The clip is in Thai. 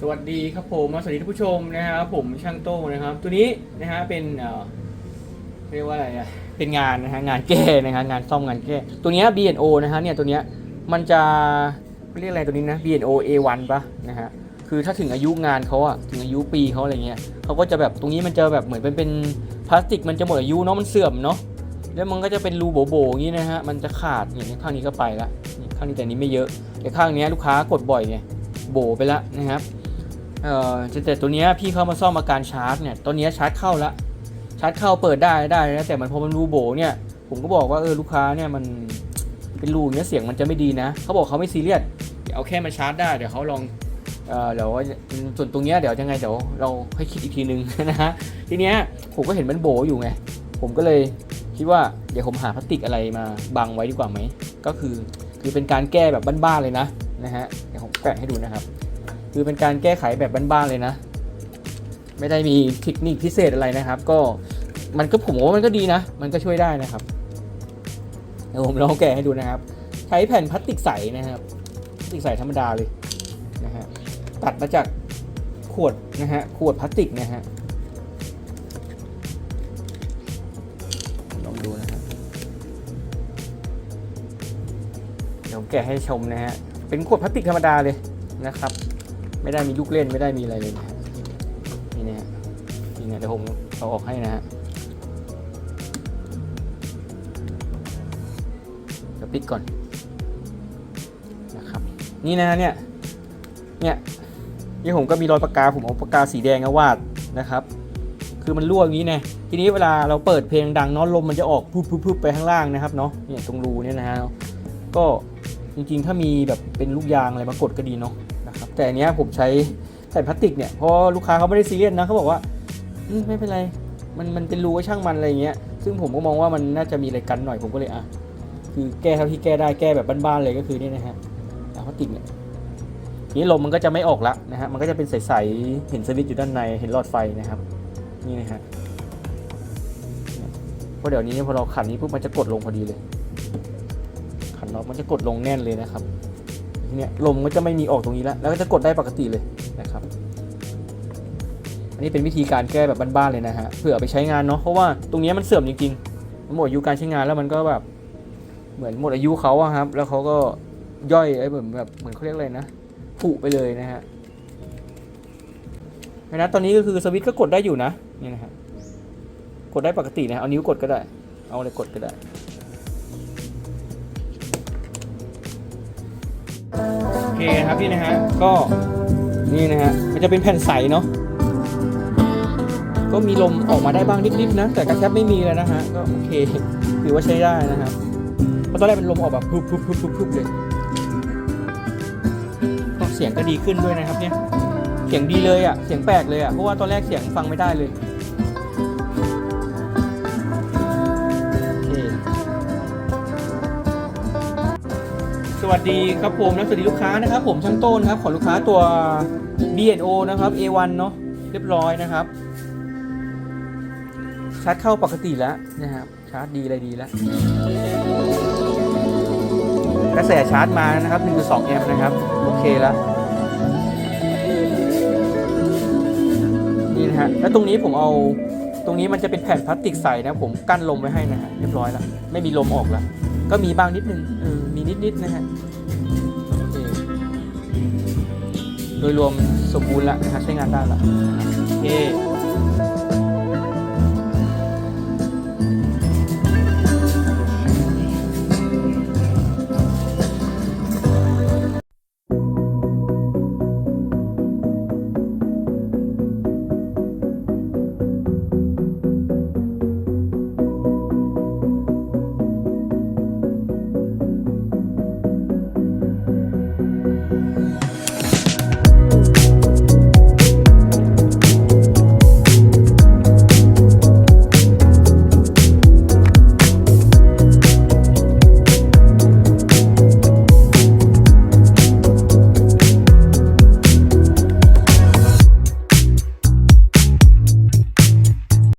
สวัสดีครับผมสวัสดีท่านผู้ชมนะครับผมช่างโต้นะครับ ตัวนี้นะฮะเป็นเอ่อเรียกว่าอะไรอะเป็นงานนะฮะงานแก้นะฮะงานซ่อมงานแก้ตัวเนี้ย B&O นะฮะเนี่ยตัวเนี้ยมันจะเรียกอะไรตัวนี้นะ B&O A1 ปะนะฮะคือถ้าถึงอายุงานเขาอะถึงอายุปีเขาอะไรเงี้ยเขาก็จะแบบตรงนี้มันจะแบบเหมือนเป็นเป็นพลาสติกมันจะหมดอายุเนาะมันเสื่อมเนาะแล้วมันก็จะเป็นรูโบๆอย่างนี้นะฮะมันจะขาดอย่างนี้ข้างนี้ก็ไปละข้างนี้แต่นี้ไม่เยอะแต่ข้างเนี้ยลูกค้ากดบ่อยไงโบไปละนะครับ เอ่อแต่ตัวเนี้ยพี่เข้ามาซ่อมอาการชาร์จเนี่ยตัวเนี้ยชาร์จเข้าละชาร์จเข้าเปิดได้ได้นะแต่มันพอมันรูโบเนี่ย ผมก็บอกว่าเออลูกค้าเนี่ยมันเป็นรูเงี้ยเสียงมันจะไม่ดีนะเขาบอกเขาไม่ซีเรียสเดี๋ยวเอาแค่มาชาร์จได้เดี๋ยวเขาลองเอ่อเดี๋ยวส่วนตรงเนี้ยเดี๋ยวยังไงเดี๋ยวเราค่อยคิดอีกทีนึงนะฮะทีเนี้ยผมก็เห็นมันโบอยู่ไงผมก็เลยคิดว่าเดี๋ยวผมหาพลาสติกอะไรมาบังไว้ดีกว่าไหมก็คือคือเป็นการแก้แบบบ้านๆเลยนะนะฮะเดี๋ยวผมแกะให้ดูนะครับ คือเป็นการแก้ไขแบบบ้านๆเลยนะ ไม่ได้มีเทคนิคพิเศษอะไรนะครับ ก็มันก็ผมว่ามันก็ดีนะ มันก็ช่วยได้นะครับเดี๋ยวผมลองแกะให้ดูนะครับ ใช้แผ่นพลาสติกใสนะครับพลาสติกใสธรรมดาเลยนะฮะตัดมาจากขวดนะฮะขวดพลาสติกนะฮะลองดูนะครับเดี๋ยวแกะให้ชมนะฮะเป็นขวดพลาสติกธรรมดาเลยนะครับ ไม่ได้มีลูกเล่นไม่ได้มีอะไรเลยนะฮะนี่นะฮะนี่นะเดี๋ยวผมเอาออกให้นะฮะเดี๋ยวปิดก่อนนะครับนี่นะฮะเนี่ยเนี่ยนี่ผมก็มีรอยปากกาผมเอาปากกาสีแดงวาดนะครับ คือมันรั่วอย่างนี้ไงทีนี้เวลาเราเปิดเพลงดังเนาะลมมันจะออกพุบพุบพุบไปข้างล่างนะครับเนาะเนี่ยตรงรูเนี่ยนะฮะก็จริงๆ ถ้ามีแบบเป็นลูกยางอะไรมากดก็ดีเนาะ นะครับแต่อันเนี้ยผมใช้แผ่พลาสติกเนี่ยเพราะลูกค้าเขาไม่ได้ซีเรียสนะเขาบอกว่าไม่เป็นไรมันมันเป็นรูไว้ช่างมันอะไรอย่างเงี้ยซึ่งผมก็มองว่ามันน่าจะมีอะไรกันหน่อยผมก็เลยอะคือแก้เท่าที่แก้ได้แก้แบบบ้านๆเลยก็คือนี่นะฮะอ่พลาสติกเนี่ยนี้ลมมันก็จะไม่ออกละนะฮะมันก็จะเป็นใสๆเห็นสวิตช์อยู่ด้านในเห็นหลอดไฟนะครับนี่นะฮะเพราะเดี๋ยวนี้พอเราขันนี้ปุ๊บมันจะกดลงพอดีเลย ขันน็อตมันจะกดลงแน่นเลยนะครับ เนี่ยลมก็จะไม่มีออกตรงนี้แล้ว แล้วก็จะกดได้ปกติเลยนะครับ อันนี้เป็นวิธีการแก้แบบบ้านๆเลยนะฮะเผื่อไปใช้งานเนาะเพราะว่าตรงนี้มันเสื่อมจริงๆมันหมดอายุการใช้งานแล้วมันก็แบบเหมือนหมดอายุเขาอะครับ แล้วเขาก็ย่อยไอ้เหมือนแบบเหมือนเขาเรียกอะไรนะผุไปเลยนะฮะนะตอนนี้ก็คือสวิตช์ก็กดได้อยู่นะนี่นะฮะกดได้ปกตินะเอานิ้วกดก็ได้ เอาอะไรกดก็ได้ โอเคครับพี่นะฮะก็นี่นะฮะมันจะเป็นแผ่นใสเนาะก็มีลมออกมาได้บ้างนิดๆนะ แต่กระแทบไม่มีเลยนะฮะก็โอเคถือว่าใช้ได้นะครับเพราะตอนแรกเป็นลมออกแบบพุบพุบพุบพุบเลยก็เสียงก็ดีขึ้นด้วยนะครับเนี่ยเสียงดีเลยอะเสียงแปลกเลยอะเพราะว่าตอนแรกเสียงฟังไม่ได้เลย สวัสดีครับผมและสวัสดีลูกค้านะครับ ผมช่างโต้นครับขอลูกค้าตัว B&O นะครับ A1 เนาะเรียบร้อยนะครับ ชาร์จเข้าปกติแล้วนะครับชาร์จดีอะไรดีแล้วกระแสชาร์จมานะครับ1.2แอมป์นะครับ โอเคแล้วนี่นะฮะแล้วตรงนี้ผมเอาตรงนี้มันจะเป็นแผ่นพลาสติกใสนะผมกั้นลมไว้ให้นะฮะเรียบร้อยแล้วไม่มีลมออกแล้ว ก็มีบ้างนิดนึงเออมีนิดๆนะฮะโอเคโดยรวมสมบูรณ์ละนะครับใช้งานได้ละโอเค